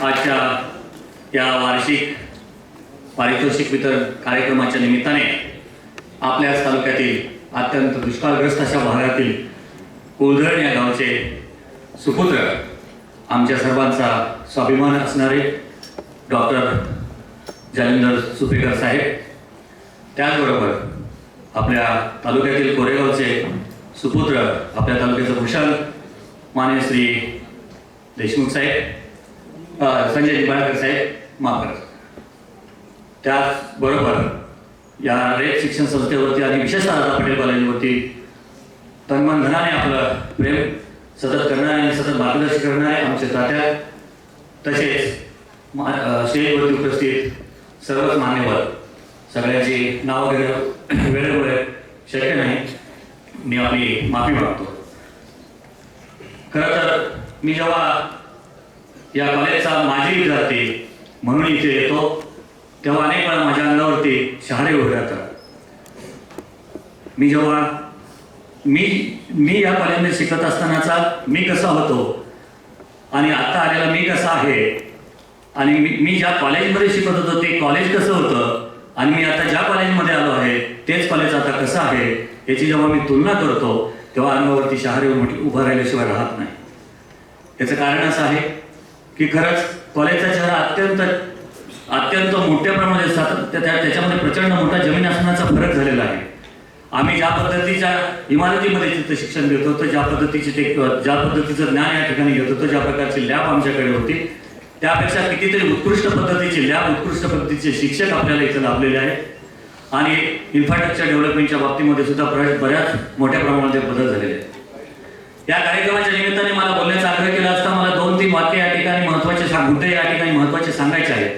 आजच्या या वार्षिक पारितोषिक वितरण कार्यक्रमाच्या निमित्ताने आपल्याच तालुक्यातील अत्यंत दुष्काळग्रस्त अशा भागातील कोलधरण या गावचे सुपुत्र आमच्या सर्वांचा स्वाभिमान असणारे डॉक्टर जालिंदर सुपेकर साहेब त्याचबरोबर आपल्या तालुक्यातील कोरेगावचे सुपुत्र आपल्या तालुक्याचं भूषण माने श्री देशमुख साहेब संजय निंबाळकर साहेब माफ करा त्याचबरोबर या रेत शिक्षण संस्थेवरती आणि विशेषतः दादा पटेल कॉलेजवरती तन्मन धनाने आपलं प्रेम सतत करणारे आणि सतत मार्गदर्शन करणारे आमचे तात्या तसेच स्टेजवरती उपस्थित सर्वच मान्यवर. सगळ्यांची नाव घेणं वेळेवर शक्य नाही. मी आपली माफी मागतो. खरं तर मी जेव्हा या कॉलेजचा माजी विद्यार्थी म्हणून इथे येतो. तेव्हा अनेक वेळा माझ्या अंगावरती शहारे उभे राहतात. मी जेव्हा मी मी या कॉलेजमध्ये शिकत असतानाचा मी कसा होतो आणि आता आलेला मी कसा आहे आणि मी मी ज्या कॉलेजमध्ये शिकत होतो ते कॉलेज कसं होतं आणि मी आता ज्या कॉलेजमध्ये आलो आहे तेच कॉलेज आता कसं आहे याची जेव्हा मी तुलना करतो तेव्हा अंगावरती शहारे उमट- उभं राहिल्याशिवाय राहत नाही. याचं कारण असं आहे की खरंच कॉलेजचा चेहरा अत्यंत अत्यंत मोठ्या प्रमाणात सात- त्या- त्या- त्याच्यामध्ये प्रचंड मोठा जमीन आसनाचा फरक झालेला आहे. आम्ही ज्या पद्धतीच्या इमारतीमध्ये तिथं शिक्षण घेत होतो ज्या पद्धतीचे ते ज्या पद्धतीचं ज्ञान या ठिकाणी घेत होतो ज्या प्रकारची लॅब आमच्याकडे होती त्यापेक्षा कितीतरी उत्कृष्ट पद्धतीचे लॅब उत्कृष्ट पद्धतीचे शिक्षक आपल्याला इथं लाभलेले आहेत. आणि इन्फ्रास्ट्रक्चर डेव्हलपमेंटच्या बाबतीमध्ये सुद्धा बऱ्याच बऱ्याच मोठ्या प्रमाणात बदल झालेले आहेत. या कार्यक्रमाच्या निमित्ताने मला बोलण्याचा आग्रह केला असता मला दोन तीन वाक्य या ठिकाणी महत्त्वाचे सांग- मुद्दे या ठिकाणी महत्त्वाचे सांगायचे आहेत.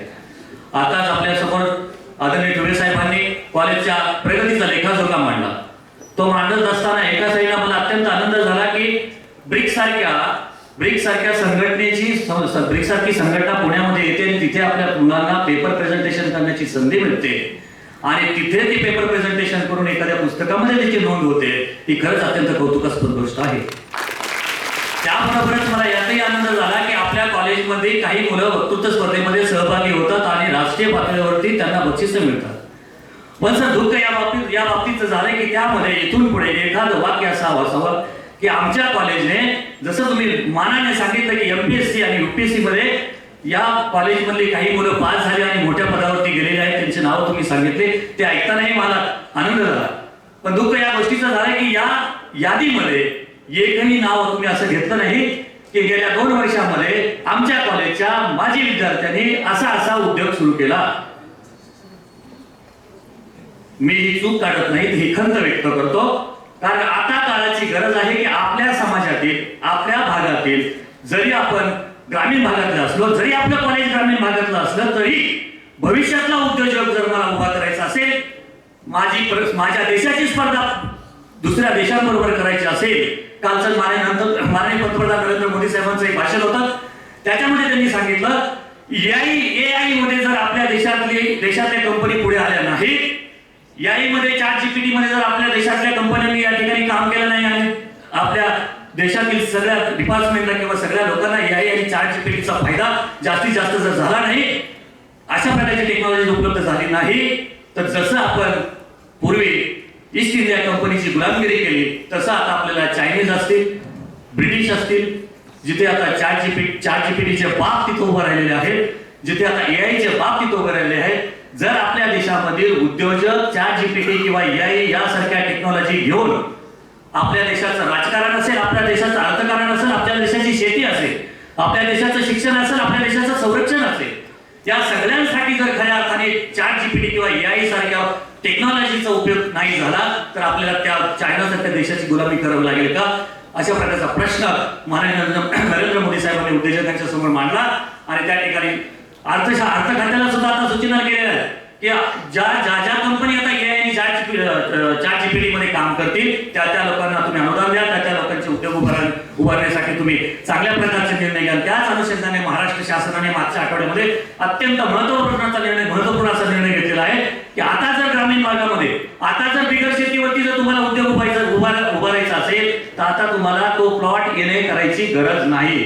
आताच आपल्यासमोर आदरणीय ठुबे साहेबांनी कॉलेजच्या प्रगतीचा लेखाजोखा मांडला. तो मांडत असताना एका साईडला मला अत्यंत आनंद झाला की ब्रिक्स सारख्या ब्रिक्स सारख्या संघटनेची ब्रिक्स सारखी संघटना पुण्यामध्ये येते आणि तिथे आपल्या मुलांना पेपर प्रेझेंटेशन करण्याची संधी मिळते. आणि तिथे ती पेपर प्रेझेंटेशन करून एखाद्या पुस्तकामध्ये त्याची नोंद होते ही खरंच अत्यंत कौतुकास्पद गोष्ट आहे. त्याबरोबरच मला याचाही आनंद झाला. आपल्या कॉलेजमध्ये काही मुलं वक्तृत्व स्पर्धेमध्ये सहभागी होतात आणि राष्ट्रीय पातळीवरती त्यांना बक्षिसं मिळतात. पण सर दुःख या बाबतीत या बाबतीत झालंय की त्यामध्ये इथून पुढे एखादं वाक्य असावं असावं की आमच्या कॉलेजने जसं तुम्ही मानाने सांगितलं की एमपीएससी आणि युपीएससी मध्ये या कॉलेजमधली काही मुलं पास झाली आणि मोठ्या पदावरती गेलेले आहेत त्यांचे नाव तुम्ही सांगितले ते ऐकतानाही मला आनंद झाला. पण दुःख या गोष्टीचं झालं की या यादीमध्ये एकही नाव तुम्ही असं घेतलं नाही की गेल्या दोन वर्षामध्ये आमच्या कॉलेजच्या माजी विद्यार्थ्यांनी असा असा उद्योग सुरू केला. मी ही चूक काढत नाही ही खंत व्यक्त करतो. कारण आता काळाची गरज आहे की आपल्या समाजातील आपल्या भागातील जरी आपण ग्रामीण भागातलं असलो जरी आपलं कॉलेज ग्रामीण भागातलं असलं तरी भविष्यातला उद्योजक जर मला उभा करायचा असेल माझी माझ्या देशाची स्पर्धा दुसऱ्या देशांबरोबर करायची असेल कालचं मान्यानंतर माननीय पंतप्रधान नरेंद्र मोदी साहेबांचं एक भाषण होतं. त्याच्यामध्ये त्यांनी सांगितलं एआय एआयमध्ये जर आपल्या देशातली देशातल्या कंपनी पुढे आल्या नाही याई मध्ये चार जीपीटी मध्ये जर आपल्या देशातल्या कंपन्यांनी या ठिकाणी काम केलं नाही आणि आपल्या देशातील सगळ्या डिपार्टमेंटला किंवा सगळ्या लोकांना याई आणि चार जीपीटीचा फायदा जास्तीत जास्त जर झाला नाही अशा प्रकारची टेक्नॉलॉजी उपलब्ध झाली नाही तर जसं आपण पूर्वी ईस्ट इंडिया कंपनीची गुलामगिरी केली. तसं आता आपल्याला चायनीज असतील ब्रिटिश असतील जिथे आता चार जीपी चार जीपीटीचे बाप तिथे उभं राहिलेले आहेत जिथे आता एआयचे बाप तिथे उभे राहिलेले आहेत जर आपल्या देशामधील उद्योजक चार जीपीटी किंवा एआय यासारख्या टेक्नॉलॉजी घेऊन आपल्या देशाचं राजकारण असेल आपल्या देशाचं अर्थकारण असेल आपल्या देशाची शेती असेल आपल्या देशाचं शिक्षण असेल आपल्या देशाचं संरक्षण असेल त्या सगळ्यांसाठी जर खऱ्या अर्थाने चार जीपीटी किंवा एआय सारख्या टेक्नॉलॉजीचा उपयोग नाही झाला तर आपल्याला त्या चायनासारख्या देशाची गुलामी करावी लागेल का? अशा प्रकारचा प्रश्न माननीय नरेंद्र मोदी साहेबांनी उद्योजकांच्या समोर मांडला. आणि त्या ठिकाणी अर्थशा अर्थ खात्याला सुद्धा आता सूचना केलेल्या आहेत की ज्या ज्या ज्या कंपनी आता ए आणि ज्या चार जीपीटी मध्ये काम करतील त्या त्या लोकांना तुम्ही अनुदान द्या त्या त्या लोकांचे उद्योग उभारा उभारण्यासाठी तुम्ही चांगल्या प्रकारचे निर्णय घ्याल. त्याच अनुषंगाने महाराष्ट्र शासनाने मागच्या आठवड्यामध्ये अत्यंत महत्वपूर्णाचा निर्णय महत्त्वपूर्ण असा निर्णय घेतलेला आहे की आता जर ग्रामीण भागामध्ये आता जर बिगर शेतीवरती जर तुम्हाला उद्योग उभारायचा उभार उभारायचा असेल तर आता तुम्हाला तो प्लॉट येणे करायची गरज नाही.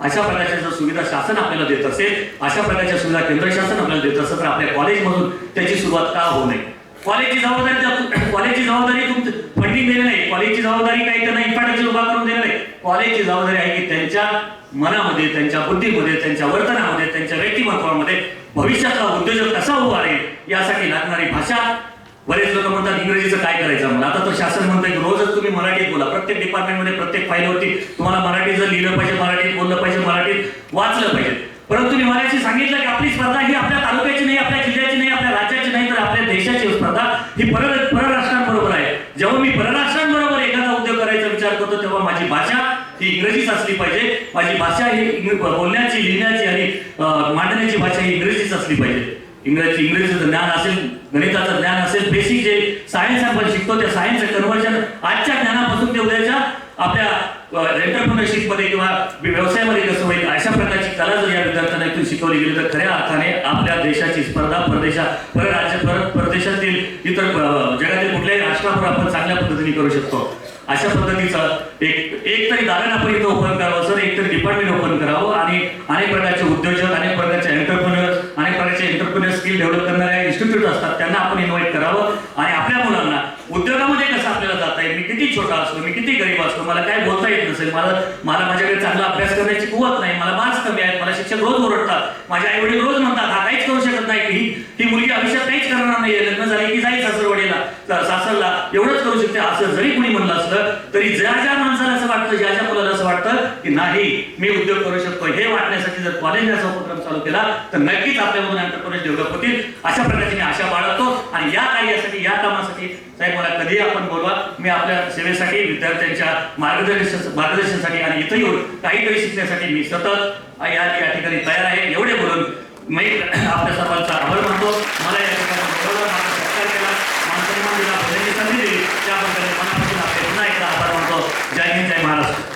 अशा प्रकारच्या जर सुविधा शासन आपल्याला देत असेल अशा प्रकारच्या सुविधा केंद्र शासन आपल्याला देत असेल तर आपल्या कॉलेजमधून त्याची सुरुवात का होऊ नये? कॉलेजची जबाबदारी कॉलेजची जबाबदारी तुमचं फंडिंग देणे नाही. कॉलेजची जबाबदारी काही त्यांना इन्फ्रास्ट्रक्चर उभा करून कॉलेजची जबाबदारी आहे की त्यांच्या मनामध्ये त्यांच्या बुद्धीमध्ये त्यांच्या वर्तनामध्ये त्यांच्या व्यक्तिमत्वामध्ये भविष्यातला उद्योजक कसा उभा राहील यासाठी लागणारी भाषा. बरेच लोक म्हणतात इंग्रजीचं काय करायचं म्हणून. आता तर शासन म्हणतंय की रोजच तुम्ही मराठीत बोला. प्रत्येक डिपार्टमेंटमध्ये प्रत्येक फाईलवरती तुम्हाला मराठीत जर लिहिलं पाहिजे मराठीत बोललं पाहिजे मराठीत वाचलं पाहिजे. परंतु मी मराठी सांगितलं की आपली स्पर्धा ही आपल्या तालुक्याची नाही आपल्या जिल्ह्याची नाही आपल्या राज्याची नाही तर आपल्या देशाची स्पर्धा ही परराष्ट्रांबरोबर आहे. जेव्हा मी परराष्ट्र विचार करतो तेव्हा माझी भाषा ही इंग्रजीच असली पाहिजे. माझी भाषा ही बोलण्याची लिहिण्याची आणि मांडण्याची भाषा ही इंग्रजीच असली पाहिजे. इंग्रजी इंग्रजीचं ज्ञान असेल गणिताचं ज्ञान असेल बेसिक जे सायन्स आपण शिकतो त्या सायन्सचं कन्वर्जन आजच्या ज्ञानापासून ते उद्याच्या आपल्या एंटरप्रिनरशिपमध्ये किंवा व्यवसायामध्ये कसं होईल अशा प्रकारची कला जर या विद्यार्थ्यांना इथून शिकवली गेली तर खऱ्या अर्थाने आपल्या देशाची स्पर्धा परदेशा परराज्य पर परदेशातील इतर आपण चांगल्या पद्धतीने करू शकतो. अशा पद्धतीचं एक एक तरी दालन आपण इथं ओपन करावं सर एक तरी डिपार्टमेंट ओपन करावं आणि अनेक प्रकारचे उद्योजक अनेक प्रकारचे एंटरप्रिनर अनेक प्रकारचे एंटरप्रिनर स्किल डेव्हलप करणारे इन्स्टिट्यूट असतात त्यांना आपण इन्व्हाइट करावं आणि आपल्या मुलांना उद्योगामध्ये कसं आपल्याला जाता येईल मी किती छोटा असतो मी किती गरीब असतो मला काय बोलता येत नसेल मला मला माझ्याकडे चांगला अभ्यास करण्याची कुवत नाही मला मार्क्स कमी आहेत मला शिक्षक रोज ओरडतात माझे आई वडील रोज म्हणतात हा काहीच करू शकत नाही की ही ही मुलगी आयुष्यात काहीच करणार नाही लग्न झाले की जाईल सासरवाडीला सा- सासरला एवढंच करू शकते असं जरी कुणी म्हणलं असलं तरी ज्या ज्या माणसाला असं वाटतं ज्या ज्या मुलाला असं वाटतं की नाही मी उद्योग करू शकतो हे वाटण्यासाठी जर कॉलेजने असा उपक्रम चालू केला तर नक्कीच आपल्यामधून एंटरप्रेन्योर डेव्हलप होतील अशा प्रकारची मी आशा बाळगतो आणि या कार्यासाठी या कामासाठी साहेब मला कधीही आपण बोलवा मी आपल्या सेवेसाठी विद्यार्थ्यांच्या मार्गदर्शन मार्गदर्शनासाठी आणि इथं येऊन काही काहीतरी शिकण्यासाठी मी सतत या या ठिकाणी तयार आहे. एवढे बोलून मी आपल्या सर्वांचा आभार मानतो. मला या ठिकाणी सत्कार केला. मान दिला संधी दिली. त्याबद्दल मनापासून आपले पुन्हा एकदा आभार मानतो. जय हिंद जय महाराष्ट्र.